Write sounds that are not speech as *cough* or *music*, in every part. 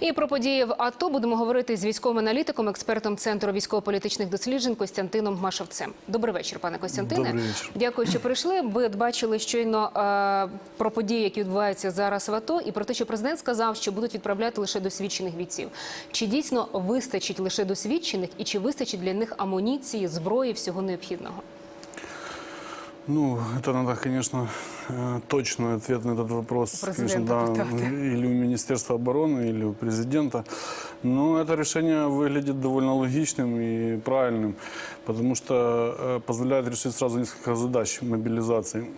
І про події в АТО будемо говорити з військовим аналітиком, експертом Центру військово-політичних досліджень Костянтином Машовцем. Добрий вечір, пане Костянтине. Добрий вечір. Дякую, що прийшли. Ви бачили щойно е, про події, які відбуваються зараз в АТО, і про те, що президент сказав, що будуть відправляти лише досвідчених бійців. Чи дійсно вистачить лише досвідчених, і чи вистачить для них амуніції, зброї, всього необхідного? Ну, это надо, конечно, э, точный ответ на этот вопрос, У конечно, президента да, питать. или у Министерства обороны, или у президента. Но это решение выглядит довольно логичным и правильным, потому что э, позволяет решить сразу несколько задач мобилизации.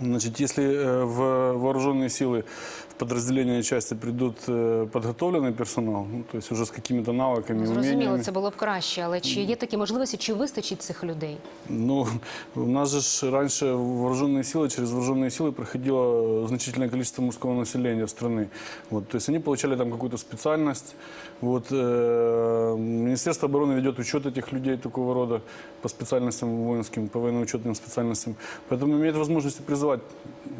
Значит, если э, в вооруженные силы в подразделения части придут э, подготовленный персонал, ну, то есть уже с какими-то навыками, Зрозуміло, умениями, це було б краще, але чи є такі можливості, чи вистачить цих людей? Ну, у нас же ж раньше в вооруженные силы, через вооруженные силы проходило значительное количество мужского населения страны. Вот, то есть они получали там какую-то специальность. Вот, э, Министерство обороны ведет учет этих людей такого рода по специальностям воинским, по военно-учетным специальностям. Поэтому имеет возможность призывать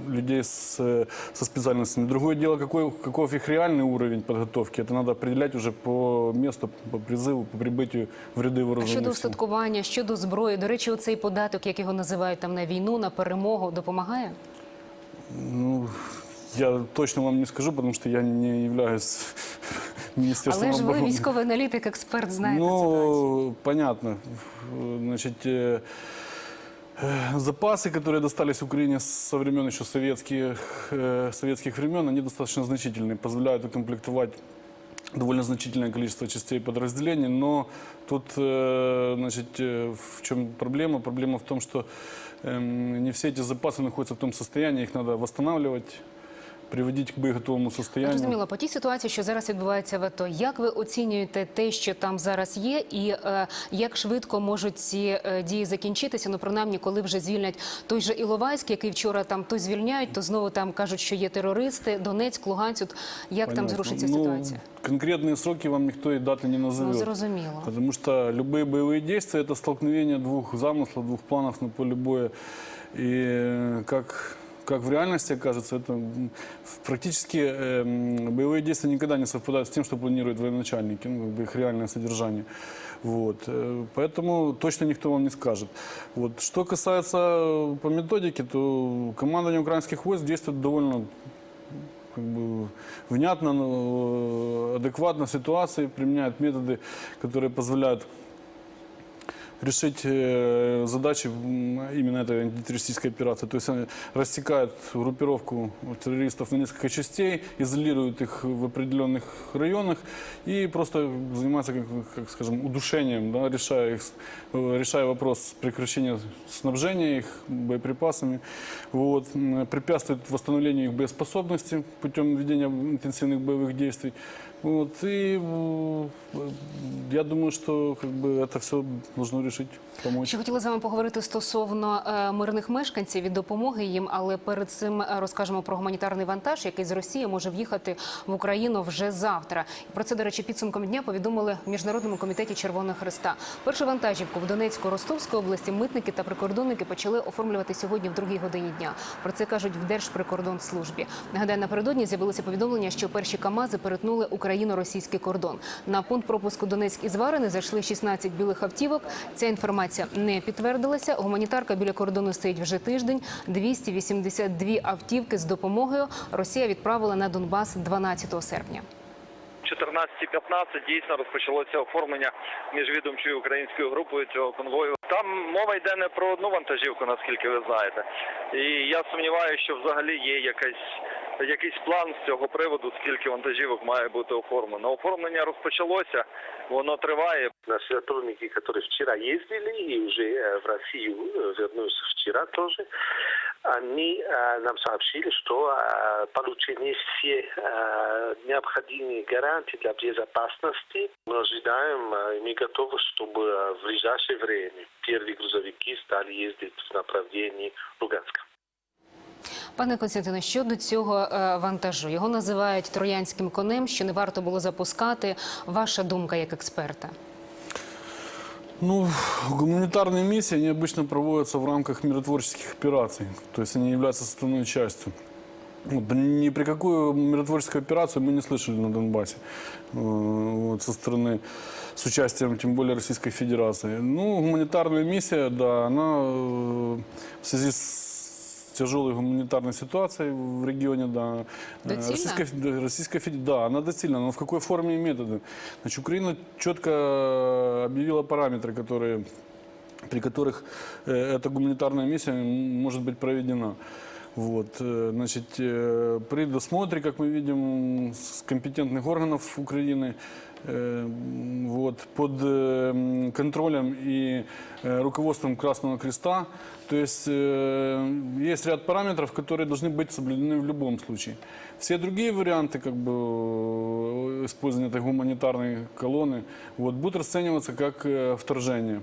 людей с, э, со специальностями. Другое дело, какой, каков их реальный уровень подготовки. Это надо определять уже по месту, по призыву, по прибытию в ряды А вооруженных щодо сил. устаткування, щодо зброї, до речі, оцей податок, як його називають там на війну, на перемогу, допомагає? Ну, я точно вам не скажу, потому что я не являюсь *laughs* министерством Але ж ви обороны. військовий аналітик, експерт, знаєте ситуацію. Ну, понятно. Значит, э, э, запасы, которые достались Украине со времен еще советских, э, советских времен, они достаточно значительные, позволяют укомплектовать довольно значительное количество частей подразделений, но тут, э, значит, э, в чем проблема? Проблема в том, что эм, не все эти запасы находятся в том состоянии, их надо восстанавливать, приводить к боеготовому состоянию. Зрозуміло, по тій ситуації, що зараз відбувається в АТО, як ви оцінюєте те, що там зараз є, і е, як швидко можуть ці е, дії закінчитися? Ну, принаймні, коли вже звільнять той же Іловайськ, який вчора там то звільняють, то знову там кажуть, що є терористи, Донецьк, Луганськ. От Як там Понятно. зрушиться Ну, ситуація? Конкретные сроки вам никто и даты не назовет. Ну, зрозуміло. Потому что любые боевые действия – это столкновение двух замыслов, двух планов на поле боя. И э, как, как в реальности окажется, это м, практически э, м, боевые действия никогда не совпадают с тем, что планируют военачальники, ну, как бы их реальное содержание. Вот. э, Поэтому точно никто вам не скажет. Вот. Что касается э, по методике, то командование украинских войск действует довольно как бы внятно, ну, адекватно ситуации, применяют методы, которые позволяют решить э, задачи м, именно этой антитеррористической операции. То есть они рассекают группировку террористов на несколько частей, изолируют их в определенных районах и просто занимаются, как, как скажем, удушением, да, решая, их, с- э, решая вопрос прекращения снабжения их боеприпасами, вот, м, препятствует восстановлению их боеспособности путем ведения интенсивных боевых действий. Вот, и э, я думаю, что как бы, это все должно решить, помочь. Ще хотіла з вами поговорити стосовно е, мирних мешканців і допомоги їм, але перед цим е, розкажемо про гуманітарний вантаж, який з Росії може в'їхати в Україну вже завтра. І про це, до речі, підсумком дня повідомили в міжнародному комітеті Червоного Христа. Першу вантажівку в Донецьку Ростовській області митники та прикордонники почали оформлювати сьогодні в другій годині дня. Про це кажуть в Держприкордонслужбі. Нагадаю, напередодні з'явилося повідомлення, що перші КАМАЗи перетнули україно-російський кордон. На пункт пропуску Донецьк і Зварини зайшли 16 білих автівок. Ця інформація не підтвердилася. Гуманітарка біля кордону стоїть вже тиждень. 282 автівки з допомогою Росія відправила на Донбас 12 серпня. 14.15 дійсно розпочалося оформлення міжвідомчою українською групою цього конвою. Там мова йде не про одну вантажівку, наскільки ви знаєте. І я сумніваюся, що взагалі є якась, якийсь план з цього приводу, скільки вантажівок має бути оформлено. Оформлення розпочалося, воно триває. Наши сотрудники, которые вчера ездили и уже э, в Россию э, вернулись вчера тоже, они э, нам сообщили, что э, получены все э, необходимые гарантии для безопасности. Мы ожидаем э, и мы готовы, чтобы э, в ближайшее время первые грузовики стали ездить в направлении Луганска. Пане Константине, щодо цього е, вантажу, його називають троянським конем, що не варто було запускати. Ваша думка як експерта? Ну, гуманитарные миссии, они обычно проводятся в рамках миротворческих операций. То есть они являются составной частью Вот, ни при какую миротворческую операцию мы не слышали на Донбассе э, вот, со стороны, с участием, тем более, Российской Федерации. Ну, гуманитарная миссия, да, она э, в связи с тяжелой гуманитарной ситуацией в регионе, да. э, Доцільна? Российская, Фед- Российская Федерация, да, она доцельна, но в какой форме и методы? Значит, Украина четко объявила параметры, которые при которых э, эта гуманитарная миссия м, может быть проведена. Вот, э, значит, э, при досмотре, как мы видим, с компетентных органов Украины, э, м, вот, под э, м, контролем и э, руководством Красного Креста, то есть э, есть ряд параметров, которые должны быть соблюдены в любом случае. Все другие варианты как бы, э, использования этой гуманитарной колонны вот, будут расцениваться как э, вторжение.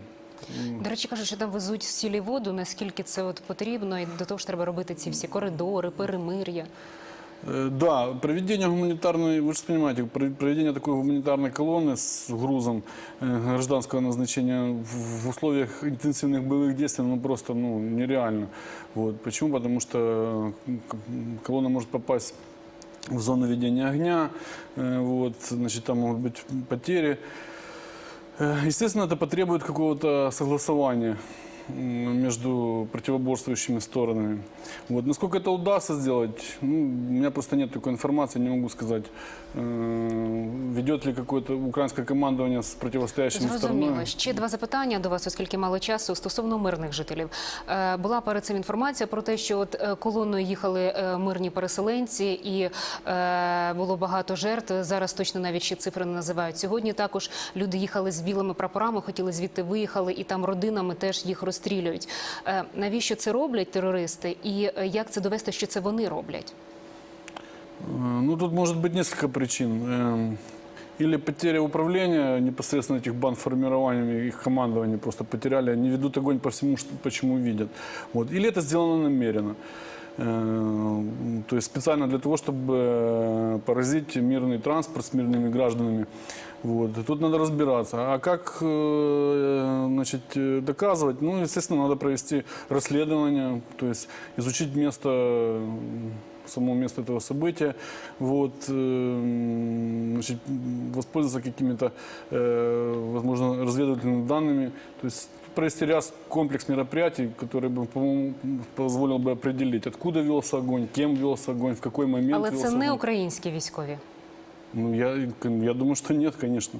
До речі, кажуть, що там везуть сіль і воду, наскільки це от потрібно, і до того ж треба робити ці всі коридори, перемир'я. Э, Да, проведение гуманитарной, вы же понимаете, про- проведение такой гуманитарной колонны с грузом э, гражданского назначения в в условиях интенсивных боевых действий, ну просто ну, нереально. Вот. Почему? Потому что э, к- колонна может попасть в зону ведения огня, э, вот, значит, там могут быть потери. Э, Естественно, это потребует какого-то согласования м, между противоборствующими сторонами. Вот. Насколько это удастся сделать, ну, у меня просто нет такой информации, не могу сказать, э, ведет ли какое-то украинское командование с противостоящими Зрозуміло. сторонами. Ще два запитання до вас, оскільки мало часу стосовно мирних жителів. Е, Була перед цим інформація про те, що от е, колоною їхали е, мирні переселенці, і е, було багато жертв. Зараз точно навіть ще цифри не називають. Сьогодні також люди їхали з білими прапорами, хотіли звідти виїхали, і там родинами теж їх розстрілюють Е, Навіщо це роблять терористи? І е, як це довести, що це вони роблять? Э, Ну, тут может быть несколько причин. Эм, Или потеря управления непосредственно этих бандформированиями, их командования просто потеряли, они ведут огонь по всему, что, по чему видят. Вот. Или это сделано намеренно. Э, То есть специально для того, чтобы э, поразить мирный транспорт с мирными гражданами. Вот. И Тут надо разбираться. А как э, значит, э, доказывать? Ну, естественно, надо провести расследование, то есть изучить место м, само место этого события, вот, э, значит, м, воспользоваться какими-то, э, возможно, разведывательными данными, то есть провести ряд комплекс мероприятий, который бы, по-моему, позволил бы определить, откуда велся огонь, кем велся огонь, в какой момент Але велся це не огонь. українські військові. Ну, я, я думаю, что нет, конечно.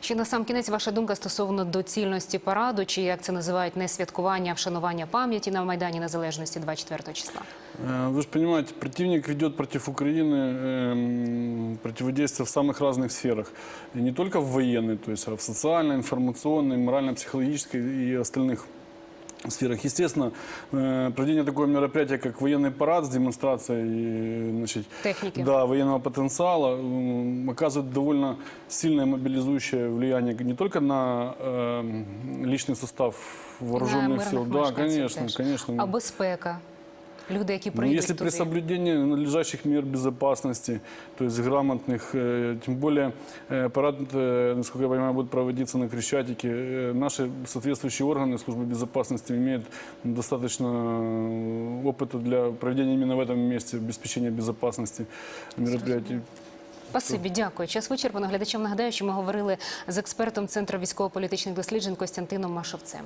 Ще на сам кінець ваша думка стосовно доцільності параду, чи як це називають не святкування, а вшанування пам'яті на Майдані Незалежності 24 числа. Э, Вы же понимаете, противник ведет против Украины эм, противодействие в самых разных сферах. И не только в военной, то есть, а в социальной, информационной, морально-психологической и остальных сферах. Естественно, э, проведение такого мероприятия, как военный парад с демонстрацией э, значит, Техники. да, военного потенциала, м, оказывает довольно сильное мобилизующее влияние не только на э, личный состав на вооруженных мирних сил. Да, мешканців конечно, теж. конечно. А безпека? Люди, які Ну, прийдуть если при туди. соблюдении надлежащих мер безопасности, то есть грамотных, э, тем более э, парад, э, насколько я понимаю, будет проводиться на Крещатике. Э, Наши соответствующие органы службы безопасности имеют достаточно э, опыта для проведения именно в этом месте обеспечения безопасности мероприятий. Спасибі, дякую. Час вичерпано. Глядачам нагадаю, що ми говорили з експертом Центру військово-політичних досліджень Костянтином Машовцем.